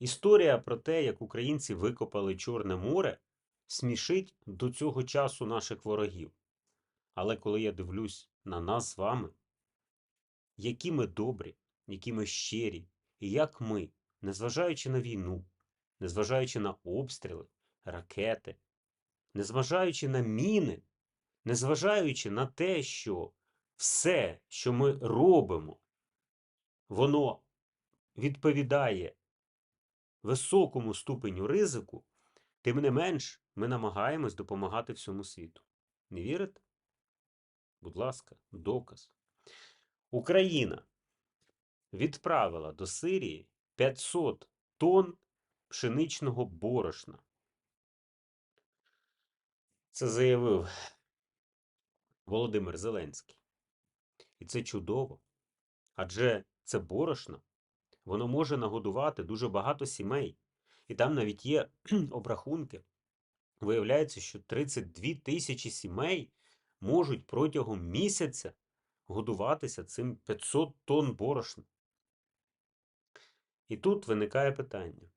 Історія про те, як українці викопали Чорне море, смішить до цього часу наших ворогів. Але коли я дивлюсь на нас з вами, які ми добрі, які ми щирі, і як ми, незважаючи на війну, незважаючи на обстріли, ракети, незважаючи на міни, незважаючи на те, що все, що ми робимо, воно відповідає високому ступеню ризику, тим не менш ми намагаємось допомагати всьому світу. Не вірите? Будь ласка, доказ. Україна відправила до Сирії 500 тонн пшеничного борошна. Це заявив Володимир Зеленський. І це чудово. Адже це борошно, воно може нагодувати дуже багато сімей. І там навіть є обрахунки. Виявляється, що 32 тисячі сімей можуть протягом місяця годуватися цим 500 тонн борошна. І тут виникає питання: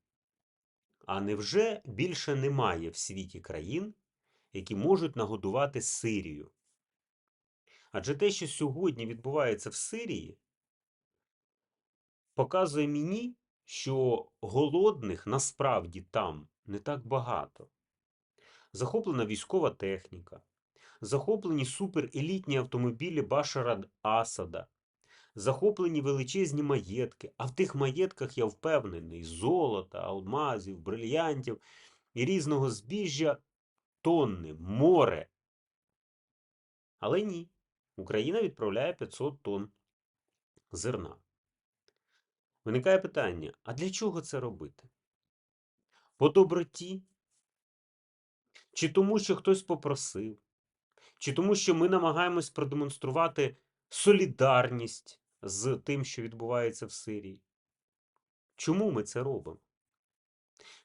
а невже більше немає в світі країн, які можуть нагодувати Сирію? Адже те, що сьогодні відбувається в Сирії, показує мені, що голодних насправді там не так багато. Захоплена військова техніка, захоплені суперелітні автомобілі Башара Асада, захоплені величезні маєтки, а в тих маєтках я впевнений, золота, алмазів, брильянтів і різного збіжжя тонни, море. Але ні, Україна відправляє 500 тонн зерна. Виникає питання: а для чого це робити? По доброті? Чи тому, що хтось попросив? Чи тому, що ми намагаємось продемонструвати солідарність з тим, що відбувається в Сирії? Чому ми це робимо?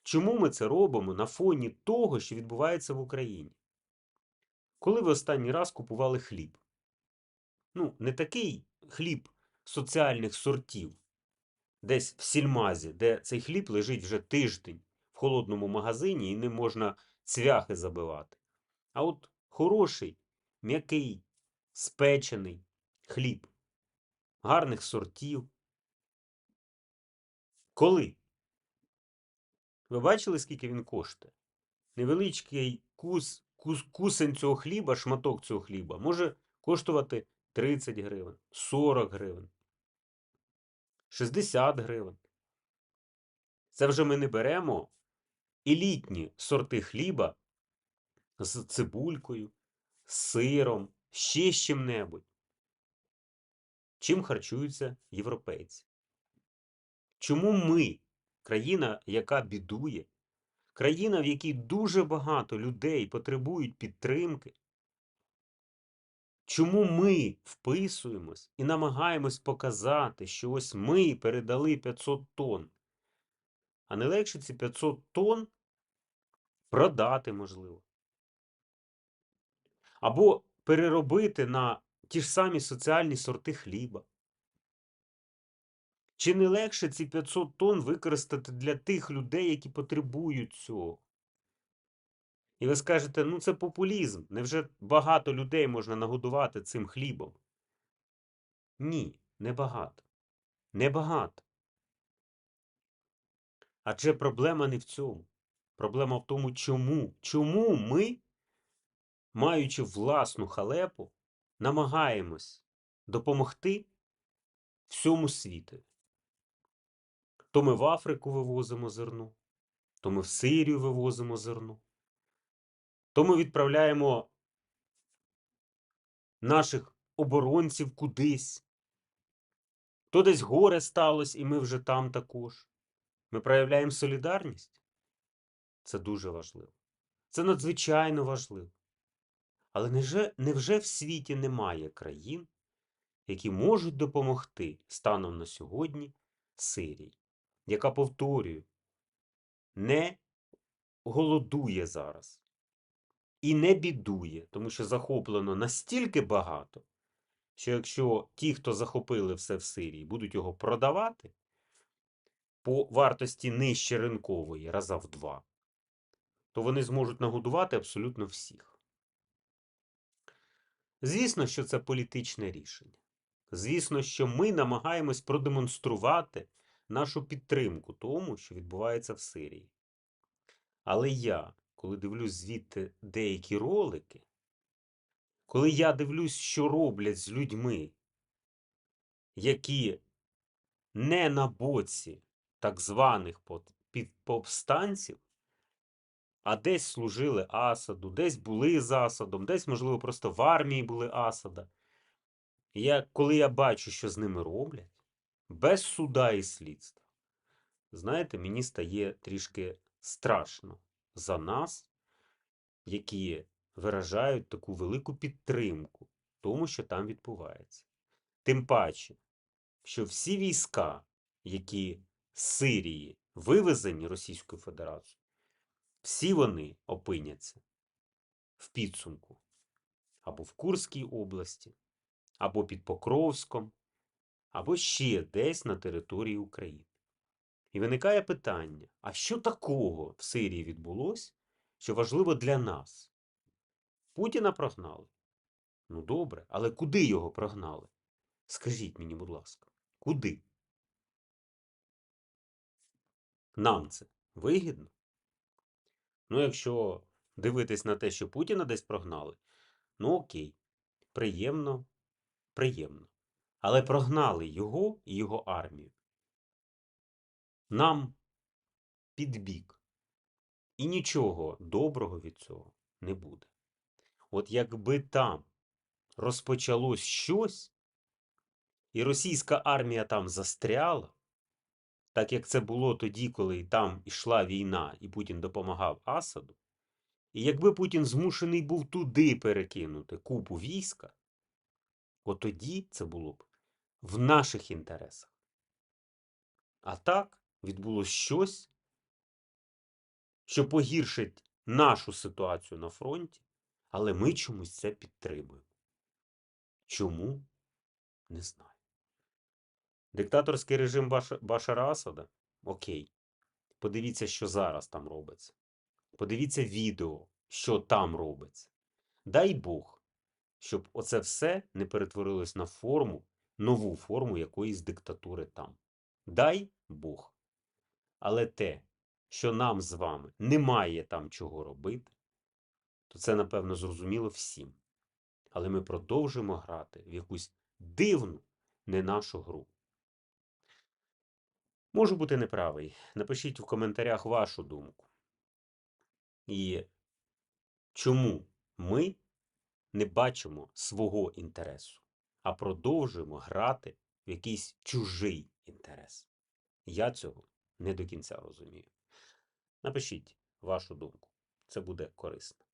Чому ми це робимо на фоні того, що відбувається в Україні? Коли ви останній раз купували хліб? Ну, не такий хліб соціальних сортів, десь в сільмазі, де цей хліб лежить вже тиждень в холодному магазині і ним можна цвяхи забивати. А от хороший, м'який, спечений хліб, гарних сортів. Коли? Ви бачили, скільки він коштує? Невеличкий кус, кус, кусень цього хліба, шматок цього хліба може коштувати 30 гривень, 40 гривень, 60 гривень. Це вже ми не беремо елітні сорти хліба з цибулькою, з сиром, ще з чим-небудь. Чим харчуються європейці? Чому ми, країна, яка бідує, країна, в якій дуже багато людей потребують підтримки, чому ми вписуємось і намагаємось показати, що ось ми передали 500 тонн, а не легше ці 500 тонн продати можливо? Або переробити на ті ж самі соціальні сорти хліба. Чи не легше ці 500 тонн використати для тих людей, які потребують цього? І ви скажете, ну це популізм. Невже багато людей можна нагодувати цим хлібом? Ні, небагато. Небагато. Адже проблема не в цьому. Проблема в тому, чому? Чому ми, маючи власну халепу, намагаємось допомогти всьому світу? То ми в Африку вивозимо зерно, то ми в Сирію вивозимо зерно, то ми відправляємо наших оборонців кудись, то десь горе сталося, і ми вже там також. Ми проявляємо солідарність. Це дуже важливо. Це надзвичайно важливо. Але невже, невже в світі немає країн, які можуть допомогти станом на сьогодні Сирії, яка, повторюю, не голодує зараз і не бідує, тому що захоплено настільки багато, що якщо ті, хто захопили все в Сирії, будуть його продавати, по вартості нижче ринкової раза в два, то вони зможуть нагодувати абсолютно всіх. Звісно, що це політичне рішення. Звісно, що ми намагаємось продемонструвати нашу підтримку тому, що відбувається в Сирії. Але я, коли дивлюсь звідти деякі ролики, коли я дивлюсь, що роблять з людьми, які не на боці так званих повстанців, а десь служили Асаду, десь були з Асадом, десь, можливо, просто в армії були Асада. Я, коли я бачу, що з ними роблять, без суда і слідства, знаєте, мені стає трішки страшно за нас, які виражають таку велику підтримку тому, що там відбувається. Тим паче, що всі війська, які з Сирії вивезені Російською Федерацією, всі вони опиняться в підсумку або в Курській області, або під Покровськом, або ще десь на території України. І виникає питання: а що такого в Сирії відбулося, що важливо для нас? Путіна прогнали. Ну добре, але куди його прогнали? Скажіть мені, будь ласка, куди? Нам це вигідно? Ну, якщо дивитись на те, що Путіна десь прогнали, ну окей, приємно, приємно. Але прогнали його і його армію. Нам під бік. І нічого доброго від цього не буде. От якби там розпочалось щось, і російська армія там застряла, так як це було тоді, коли там ішла війна, і Путін допомагав Асаду, і якби Путін змушений був туди перекинути купу війська, от тоді це було б в наших інтересах. А так відбулось щось, що погіршить нашу ситуацію на фронті, але ми чомусь це підтримуємо. Чому? Не знаю. Диктаторський режим Баша- Башара Асада? Окей. Подивіться, що зараз там робиться. Подивіться відео, що там робиться. Дай Бог, щоб оце все не перетворилось на форму, нову форму якоїсь диктатури там. Дай Бог. Але те, що нам з вами немає там чого робити, то це, напевно, зрозуміло всім. Але ми продовжуємо грати в якусь дивну, не нашу гру. Можу бути неправий. Напишіть в коментарях вашу думку. І чому ми не бачимо свого інтересу, а продовжуємо грати в якийсь чужий інтерес. Я цього не до кінця розумію. Напишіть вашу думку. Це буде корисно.